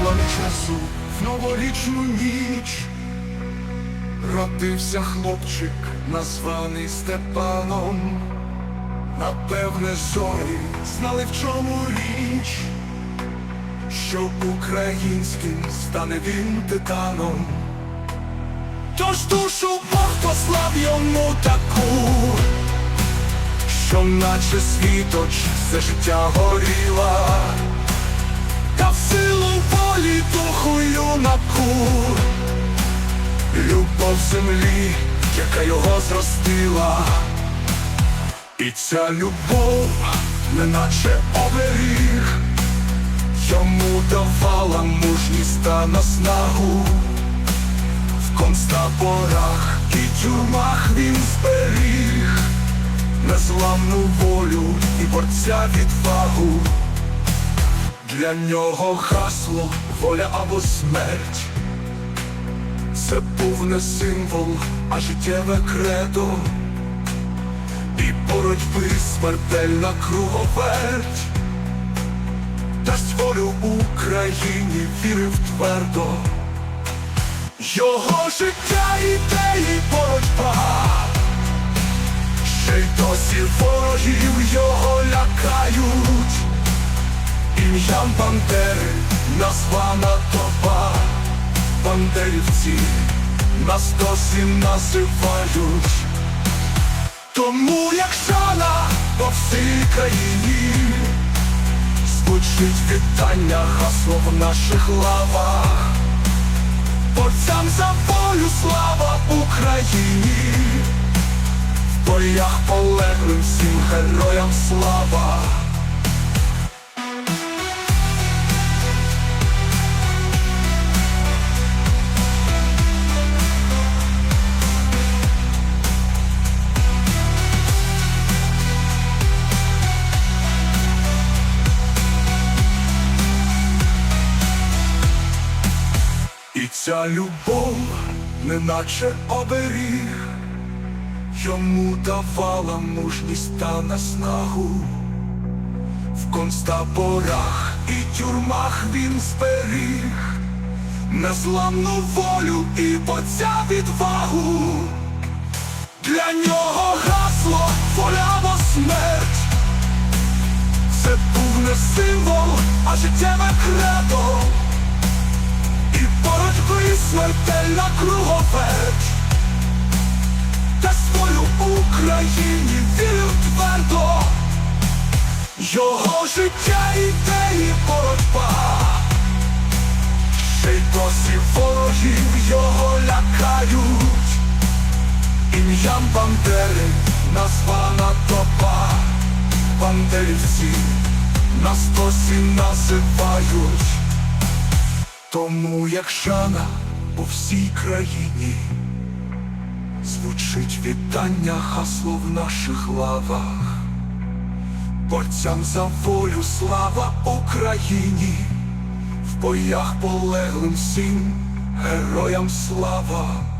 вогонь часу в новорічну ніч. Родився хлопчик, названий Степаном. Напевне, зорі знали в чому річ, що українським стане він титаном. Тож душу Бог послав йому таку, що наче світоч все життя горіла, силу волі духу юнаку, любов землі, яка його зростила. І ця любов, неначе оберіг, йому давала мужність та наснагу. В концтаборах і тюрмах він зберіг незламну волю і борця відвагу. Для нього гасло воля або смерть. Це був не символ, а життєве кредо. І боротьби смертельна круговерть, дасть волю Україні вірив твердо, його життя ідеї боротьба, ще й досі ворогів його лякають, ім'ям Бандери названа доба, бандерівці нас досі називають. Тому як шана по всій країні Звучить вітання гасло в наших лавах. Борцям за волю слава Україні. В боях полеглим всім героям слава ця любов, неначе оберіг, йому давала мужність та наснагу. В концтаборах і тюрмах він зберіг незламну волю і боця відвагу. Для нього гасло воля смерть. Це був не символ, а життєве кредо. Смертельна круговерть Та свою Україні вірив твердо. Його життя ідеї боротьба. Ще й досі ворогів його лякають. Ім'ям Бандери названа доба. Бандерівці нас досі називають. Тому як шана по всій країні. Звучить вітання гасло в наших лавах, борцям за волю слава Україні, в боях полеглим всім героям слава.